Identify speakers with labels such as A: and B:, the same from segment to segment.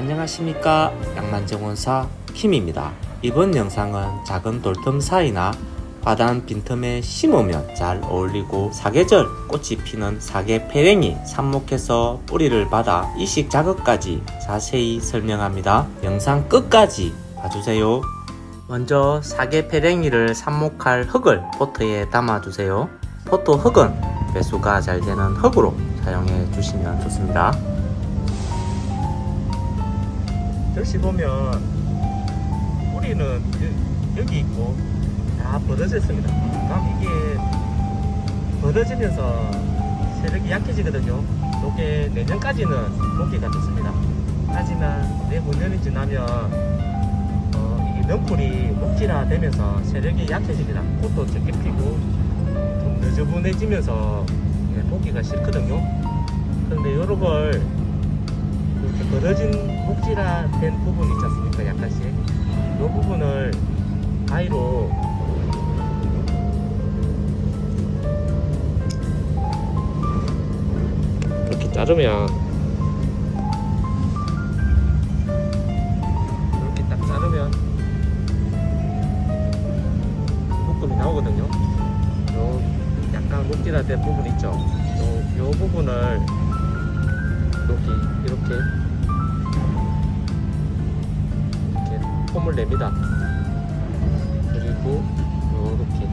A: 안녕하십니까 양만정 원사 킴입니다. 이번 영상은 작은 돌틈 사이나 바단 빈틈에 심으면 잘 어울리고 사계절 꽃이 피는 사계 페랭이 삽목해서 뿌리를 받아 이식 작업까지 자세히 설명합니다. 영상 끝까지 봐주세요. 먼저 사계 페랭이를 삽목할 흙을 포트에 담아주세요. 포트 흙은 배수가 잘 되는 흙으로 사용해 주시면 좋습니다. 역시 보면 뿌리는 여- 여기 있고 다 벌어졌습니다. 다음 이게 벌어지면서 세력이 약해지거든요. 이게 내년까지는 먹기가 좋습니다. 하지만 내후년이 지나면 어, 이 넝쿨이 목질화 되면서 세력이 약해집니다. 꽃도 적게 피고 좀 느저분해지면서 예, 보기가 싫거든요. 그런데 요런 걸 벌어진 목질화 된 부분이 있지 않습니까? 약간씩. 이 부분을 가위로 이렇게 자르면 이렇게 딱 자르면 묶음이 나오거든요. 요 약간 목질화 된 부분 있죠? 요, 요 부분을 이렇게 이렇게 폼을 냅니다. 그리고 이렇게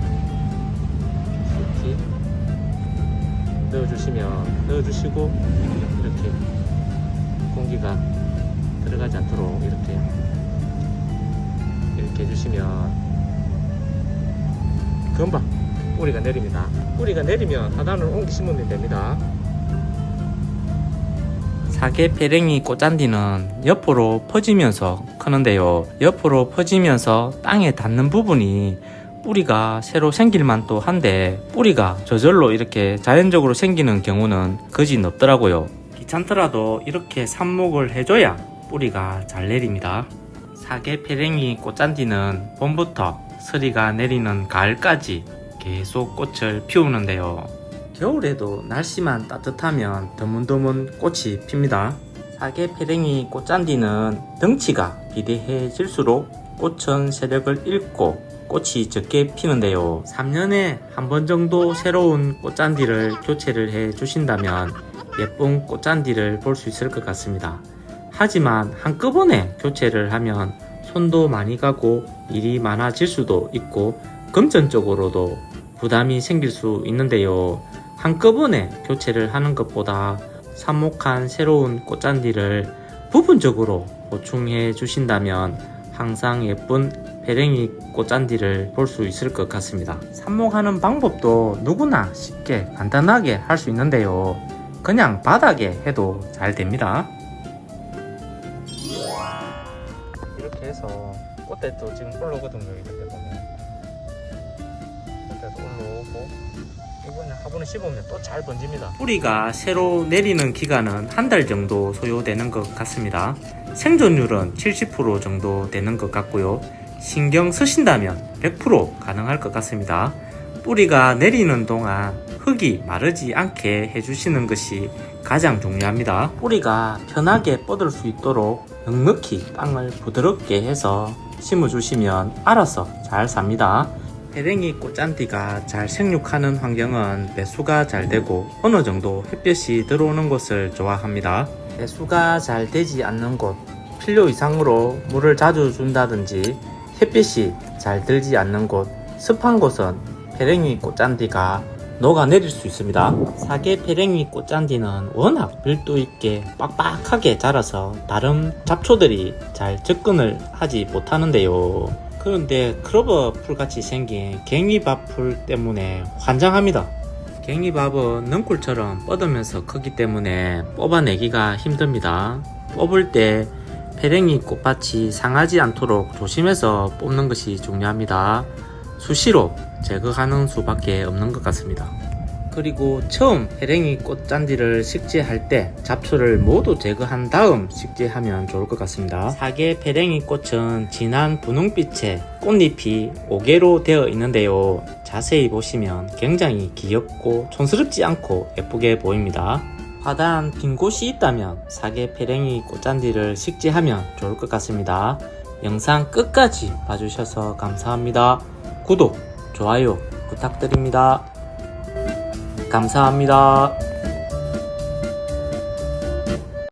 A: 이렇게 넣어주시면 넣어주시고 이렇게 공기가 들어가지 않도록 이렇게 이렇게 해주시면 금방 뿌리가 내립니다. 뿌리가 내리면 하단을 옮기 심으면 됩니다. 사계 페랭이 꽃잔디는 옆으로 퍼지면서 크는데요. 옆으로 퍼지면서 땅에 닿는 부분이 뿌리가 새로 생길 만도 한데 뿌리가 저절로 이렇게 자연적으로 생기는 경우는 거진 없더라고요. 귀찮더라도 이렇게 삽목을 해줘야 뿌리가 잘 내립니다. 사계 페랭이 꽃잔디는 봄부터 서리가 내리는 가을까지 계속 꽃을 피우는데요. 겨울에도 날씨만 따뜻하면 드문드문 꽃이 핍니다. 사계 페랭이 꽃잔디는 덩치가 비대해질수록 꽃은 세력을 잃고 꽃이 적게 피는데요. 3년에 한 번 정도 새로운 꽃잔디를 교체를 해 주신다면 예쁜 꽃잔디를 볼 수 있을 것 같습니다. 하지만 한꺼번에 교체를 하면 손도 많이 가고 일이 많아질 수도 있고 금전적으로도 부담이 생길 수 있는데요. 한꺼번에 교체를 하는 것보다 삽목한 새로운 꽃잔디를 부분적으로 보충해 주신다면 항상 예쁜 배랭이 꽃잔디를 볼 수 있을 것 같습니다. 삽목하는 방법도 누구나 쉽게 간단하게 할 수 있는데요. 그냥 바닥에 해도 잘 됩니다. 이렇게 해서 꽃대도 지금 올라오거든요. 이렇게 보면 꽃대도 올라오고 이번에 화분을 씹으면 또 잘 번집니다. 뿌리가 새로 내리는 기간은 한 달 정도 소요되는 것 같습니다. 생존율은 70% 정도 되는 것 같고요. 신경 쓰신다면 100% 가능할 것 같습니다. 뿌리가 내리는 동안 흙이 마르지 않게 해주시는 것이 가장 중요합니다. 뿌리가 편하게 뻗을 수 있도록 넉넉히 땅을 부드럽게 해서 심어주시면 알아서 잘 삽니다. 배랭이 꽃잔디가 잘 생육하는 환경은 배수가 잘 되고 어느 정도 햇볕이 들어오는 곳을 좋아합니다. 배수가 잘 되지 않는 곳, 필요 이상으로 물을 자주 준다든지 햇빛이 잘 들지 않는 곳, 습한 곳은 페랭이 꽃잔디가 녹아내릴 수 있습니다. 사계 페랭이 꽃잔디는 워낙 밀도 있게 빡빡하게 자라서 다른 잡초들이 잘 접근을 하지 못하는데요. 그런데 크로버 풀같이 생긴 갱이밥 풀 때문에 환장합니다. 갱이밥은 넝쿨처럼 뻗으면서 크기 때문에 뽑아내기가 힘듭니다. 뽑을 때 페랭이 꽃밭이 상하지 않도록 조심해서 뽑는 것이 중요합니다. 수시로 제거하는 수밖에 없는 것 같습니다. 그리고 처음 페랭이 꽃잔디를 식재할 때 잡초를 모두 제거한 다음 식재하면 좋을 것 같습니다. 사계 페랭이 꽃은 진한 분홍빛의 꽃잎이 5개로 되어 있는데요. 자세히 보시면 굉장히 귀엽고 촌스럽지 않고 예쁘게 보입니다. 화단 빈 곳이 있다면 사계 페랭이 꽃잔디를 식재하면 좋을 것 같습니다. 영상 끝까지 봐주셔서 감사합니다. 구독, 좋아요 부탁드립니다. 감사합니다.